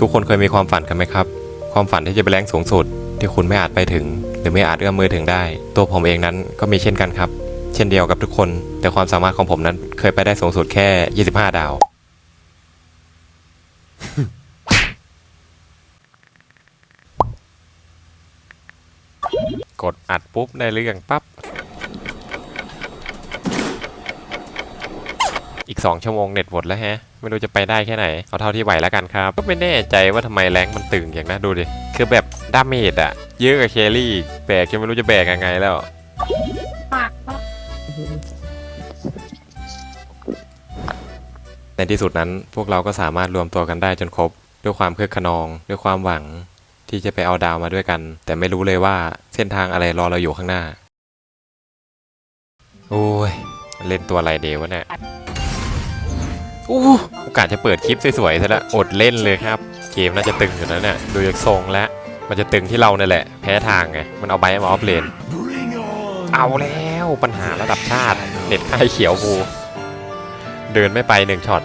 ทุกคนเคยมีความฝันกันไหมครับ ความฝันที่จะไปแรงสูงสุด ที่คุณไม่อาจไปถึง หรือไม่อาจเอื้อมมือถึงได้ ตัวผมเองนั้นก็มีเช่นกันครับ เช่นเดียวกับทุกคน แต่ความสามารถของผมนั้นเคยไปได้สูงสุดแค่ 25 ดาว กดอัดปุ๊บได้เรื่องปั๊บ ก 2 ชั่วโมงเน็ตหมดแล้วฮะ ไม่รู้จะไปได้แค่ไหน เอาเท่าที่ไหวแล้วกันครับ ก็ไม่แน่ใจว่าทำไมแรงมันตึงอย่างนะดูดิ คือแบบดาเมจอะเยอะกับเคลลี่แบกจนไม่รู้จะแบกยังไงแล้วในที่สุดนั้นพวกเราก็สามารถรวมตัวกันได้จนครบ ด้วยความคึกขนอง ด้วยความหวังที่จะไปเอาดาวมาด้วยกัน แต่ไม่รู้เลยว่าเส้นทางอะไรรอเราอยู่ข้างหน้า โอ้ย เล่นตัวอะไรเดวะเนี่ย อู้โอกาสจะเปิดคลิปสวยๆซะแล้วอดเล่นเลยครับ เกมน่าจะตึงอยู่แล้วเนี่ยดูจากทรงแล้ว มันจะตึงที่เราเนี่ยแหละ แพ้ทางไง มันเอาไบมาออฟเลน เอาแล้วปัญหาระดับชาติเน็ตค่ายเขียวกูเดินไม่ไปหนึ่งช็อต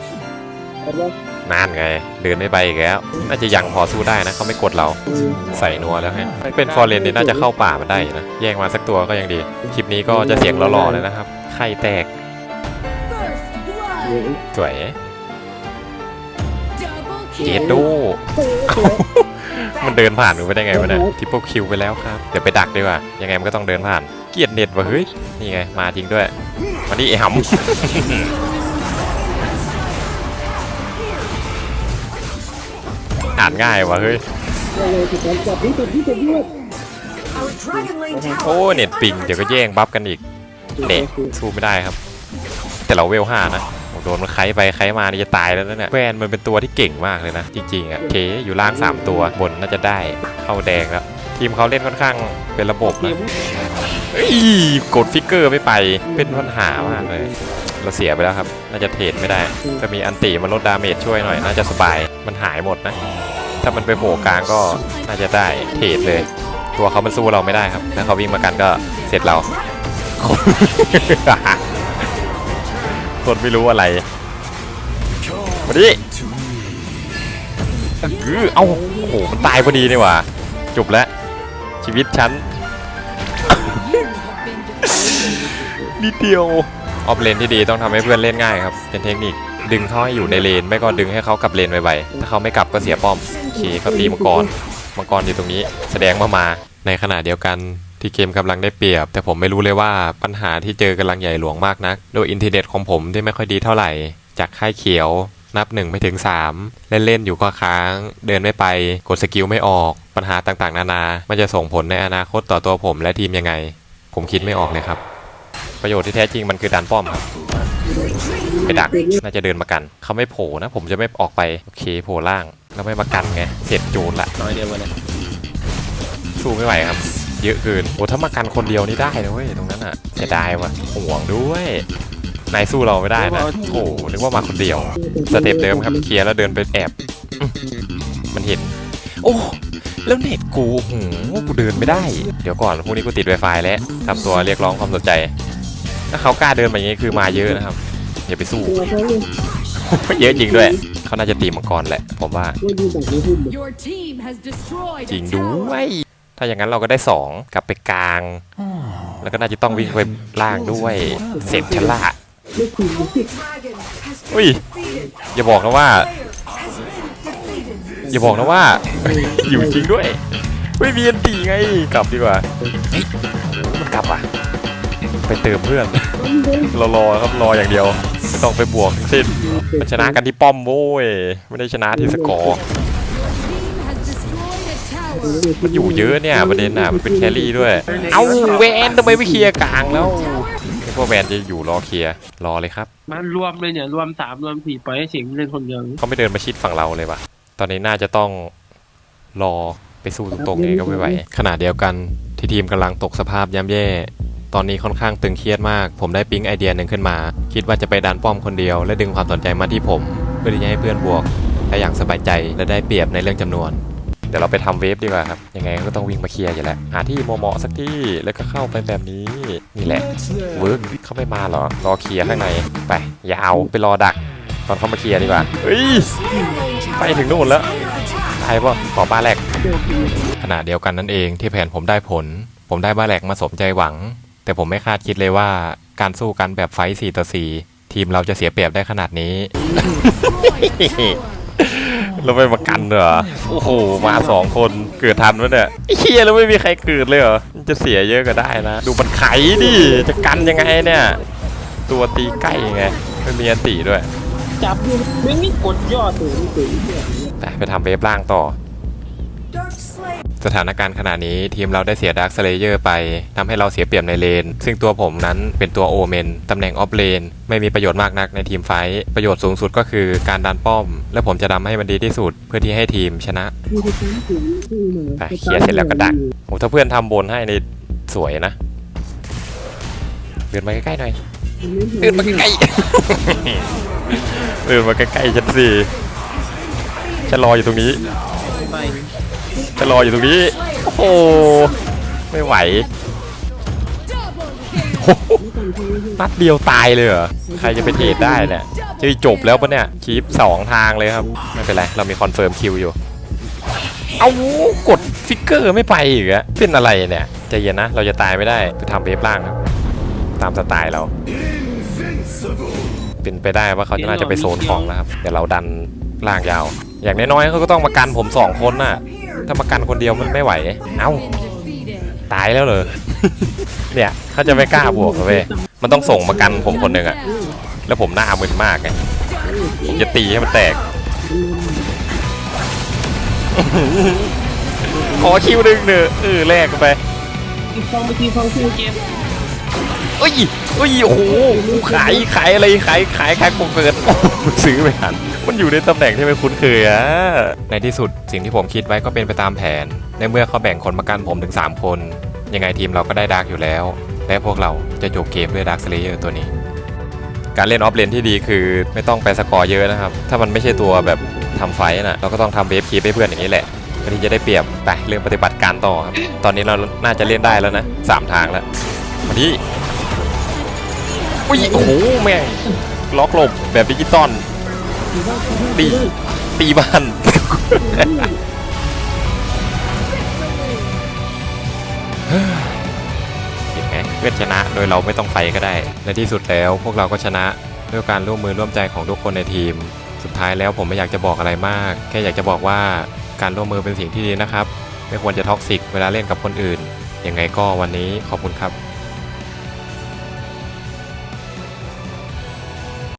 นานไง เดินไม่ไปอีกแล้ว น่าจะยังพอสู้ได้นะเขาไม่กดเราใส่นัวแล้วฮะเป็นฟอร์เรนนี่น่าจะเข้าป่ามันได้นะ แย่งมาสักตัวก็ยังดี คลิปนี้ก็จะเสียงหล่อๆเลยนะครับไข่แตก สวยเจดดูมันเดินผ่านหนูไปได้ไงวะเนี่ยทิปเปิลคิวไปแล้วครับ เดี๋ยวไปดักดีกว่า ยังไงมันก็ต้องเดินผ่าน เกลียดเน็ตว่ะเฮ้ย นี่ไง มาจริงด้วย มาดิไอ้หำอ่านง่ายว่ะเฮ้ย โอ้เน็ตปิง เดี๋ยวก็แย่งบัฟกันอีกเด็กสู้ไม่ได้ครับ แต่เราเวลห้านะ โดนมันไคไปไคมานี่จะตายแล้วนะเนี่ยแวนมันเป็นตัวที่เก่งมากเลยนะ จริงๆอะเคอยู่ล่าง 3 ตัวบนน่าจะได้เข้าแดงแล้วทีมเขาเล่นค่อนข้างเป็นระบบนะกดฟิกเกอร์ไม่ไปเป็นปัญหามากเลยเราเสียไปแล้วครับ น่าจะเทรดไม่ได้ จะมีอันติมาลดดาเมจช่วยหน่อย น่าจะสบาย มันหายหมดนะ ถ้ามันไปโผล่กลางก็น่าจะได้เทรดเลย ตัวเขามันสู้เราไม่ได้ครับ ถ้าเขาวิ่งมากันก็เสร็จเรา คนไม่รู้อะไรมาดิคือเอ้าโอ้โหมันตายพอดีนี่หว่าจบแล้วชีวิตฉันนิดเดียวออฟเลนที่ดีต้องทำให้เพื่อนเล่นง่ายครับ เป็นเทคนิคดึงเขาให้อยู่ในเลน ไม่ก็ดึงให้เขากลับเลนไวๆ ถ้าเขาไม่กลับก็เสียป้อมโอเคเขาตีมังกร มังกรอยู่ตรงนี้ แสดงมามา ในขณะเดียวกัน ที่เกมกำลังได้เปรียบ แต่ผมไม่รู้เลยว่าปัญหาที่เจอกำลังใหญ่หลวงมากนัก โดยอินเทอร์เน็ตของผมที่ไม่ค่อยดีเท่าไหร่ จากค่ายเขียว นับหนึ่งไม่ถึง 3 เล่นๆอยู่ก็ค้าง เดินไม่ไป กดสกิลไม่ออก ปัญหาต่างๆ นานา มันจะส่งผลในอนาคตต่อตัวผมและทีมยังไง ผมคิดไม่ออกเลยครับ ประโยชน์ที่แท้จริงมันคือดันป้อมครับไปดัก น่าจะเดินมากัน เขาไม่โผล่นะ ผมจะไม่ออกไป โอเคโผล่ล่าง แล้วไม่มากันไง เสร็จโจรละ น้อยเดียววันนี้สู้ไม่ไหวครับ เยอะเกินโอ้ถ้ามากันคนเดียวนี่ได้นะเว้ยตรงนั้นอะเสียดายว่ะห่วงด้วยนายสู้เราไม่ได้นะโอ้นึกว่ามาคนเดียวสเต็ปเดิมครับเคลียร์แล้วเดินไปแอบอื้อมันเห็น โอ้แล้วเน็ตกูโอ้โหกูเดินไม่ได้ เดี๋ยวก่อนพรุ่งนี้กูติด Wi-Fi แล้วทำตัวเรียกร้องความสนใจ ถ้าเขากล้าเดินมาอย่างนี้คือมาเยอะนะครับ อย่าไปสู้ เยอะจริงด้วย เขาน่าจะตีมังกรแหละผมว่า Your team has destroyed จริง a ด้ tower. วย ถ้าอย่างนั้นเราก็ได้สองกลับไปกลาง แล้วก็น่าจะต้องวิ่งไปล่างด้วยเสร็จชะละอุ้ย อย่าบอกนะว่า อย่าบอกนะว่า อยู่จริงด้วยไม่มีอันตีไง กลับดีกว่ามันกลับอะ ไปเติมเพื่อนเรารอครับรออย่างเดียว ไม่ต้องไปบวกทั้งสิ้นมันชนะกันที่ป้อมโว้ย ไม่ได้ชนะที่สกอร์ มันอยู่เยอะเนี่ยประเด็นอะมันเป็นแครี่ด้วย เอาแวนทำไมไม่เคลียร์กลางแล้วนึกว่าแวนจะอยู่รอเคลียร์รอเลยครับ มันรวมเลยเนี่ยรวมสามรวมสี่ปล่อยให้สิงห์เล่นคนเดียวเขาไม่เดินมาชิดฝั่งเราเลยว่ะ ตอนนี้น่าจะต้องรอไปสู้ตรงๆเองก็ไม่ไหวขณะเดียวกันที่ทีมกำลังตกสภาพย่ำแย่ ตอนนี้ค่อนข้างตึงเครียดมาก ผมได้ปิ๊งไอเดียหนึ่งขึ้นมา คิดว่าจะไปดันป้อมคนเดียว และดึงความสนใจมาที่ผม เพื่อที่จะให้เพื่อนบวกและอย่างสบายใจและได้เปรียบในเรื่องจำนวนเดี๋ยวเราไปทำเวฟดีกว่าครับ ยังไงก็ต้องวิ่งมาเคลียร์อยู่แล้วหาที่เหมาะๆสักที่แล้วก็เข้าไปแบบนี้นี่แหละเวิร์กเขาไม่มาเหรอรอเคลียร์ข้างในไปยาวไปรอดัก ตอนเขามาเคลียร์ดีกว่าเฮ้ยไปถึงนู่นแล้วตายป่ะขอบ้าแหลกขณะเดียวกันนั่นเองที่แผนผมได้ผล ผมได้บ้าแหลกมาสมใจหวัง แต่ผมไม่คาดคิดเลยว่าการสู้กันแบบไฟต์4ต่อ4ทีมเราจะเสียเปรียบได้ขนาดนี้ เราไม่มากันเหรอ โอ้โห มาสองคนเกิดทันวะเนี่ยไอ้เฮียแล้วไม่มีใครเกิดเลยเหรอ มันจะเสียเยอะก็ได้นะ ดูมันไขดิ จะกันยังไงเนี่ย ตัวตีใกล้ไง ไม่มีอันตีด้วย จับอยู่ไม่มีกดยอดถึงถึงเนี่ย ไปไปทำเวฟล่างต่อ สถานการณ์ขณะนี้ทีมเราได้เสียดาร์คสเลเยอร์ไปทำให้เราเสียเปรียบในเลน ซึ่งตัวผมนั้นเป็นตัวโอเมนตำแหน่งออฟเลน ไม่มีประโยชน์มากนักในทีมไฟท์ประโยชน์สูงสุดก็คือการดันป้อม และผมจะทำให้มันดีที่สุดเพื่อที่ให้ทีมชนะไปเคลียร์เสร็จแล้วก็ดักโอ้ถ้าเพื่อนทำบนให้นี่สวยนะเดินมาใกล้ๆหน่อยเดินมาใกล้ๆเดินมาใกล้ๆฉันสิฉันรออยู่ตรงนี้ ไปฉันรออยู่ตรงนี้ โอ้โห ไม่ไหวโอ้โหนัดเดียวตายเลยเหรอ ใครจะไปเทรดได้เนี่ยจะจบแล้วปะเนี่ยคีปสองทางเลยครับ ไม่เป็นไร เรามีคอนเฟิร์มคิวอยู่ เอากดฟิกเกอร์ไม่ไปอีกอะเป็นอะไรเนี่ยใจเย็นนะ เราจะตายไม่ได้ไปทำเวฟล่างครับตามสไตล์เรา เป็นไปได้ว่าเขาจะน่าจะไปโซนของแล้วครับแต่เราดัน ล่างยาว อย่างน้อยๆเขาก็ต้องมากันผมสองคนน่ะ ถ้ามากันคนเดียวมันไม่ไหว เอ้า ตายแล้วเหรอ เนี่ยเขาจะไม่กล้าบวกเลยเว้ยมันต้องส่งมากันผมคนหนึ่งอะแล้วผมหน้ามึนมากไงผมจะตีให้มันแตก ขอคิวหนึ่งเนอะเออแลกไป อีกฟองไปทีฟองคู่เกม เอ้ยเอ้ยโอ้โหกูขายขายอะไรขายขายขายโกงเกินซื้อไปหันมันอยู่ในตำแหน่งที่ไม่คุ้นเคยอะในที่สุดสิ่งที่ผมคิดไว้ก็เป็นไปตามแผน ในเมื่อเขาแบ่งคนมากันผมถึง 3 คน ยังไงทีมเราก็ได้ดาร์กอยู่แล้ว และพวกเราจะจบเกมด้วยดาร์กสเลเยอร์ตัวนี้ การเล่นออฟเลนที่ดีคือไม่ต้องไปสกอร์เยอะนะครับ ถ้ามันไม่ใช่ตัวแบบทำไฟท์น่ะเราก็ต้องทำเวฟคีปให้เพื่อนอย่างนี้แหละเพื่อที่จะได้เปรียบไปเรื่องปฏิบัติการต่อครับตอนนี้เราน่าจะเล่นได้แล้วนะสามทางแล้วมาดิ อุ้ยโอ้โหแม่งล็อกหลบแบบดิจิตอลตีตีบ้านเห็นไหมเพื่อนชนะโดยเราไม่ต้องไฟก็ได้ ในที่สุดแล้วพวกเราก็ชนะด้วยการร่วมมือร่วมใจของทุกคนในทีม สุดท้ายแล้วผมไม่อยากจะบอกอะไรมาก แค่อยากจะบอกว่าการร่วมมือเป็นสิ่งที่ดีนะครับ ไม่ควรจะท็อกซิกเวลาเล่นกับคนอื่นยังไงก็วันนี้ขอบคุณครับ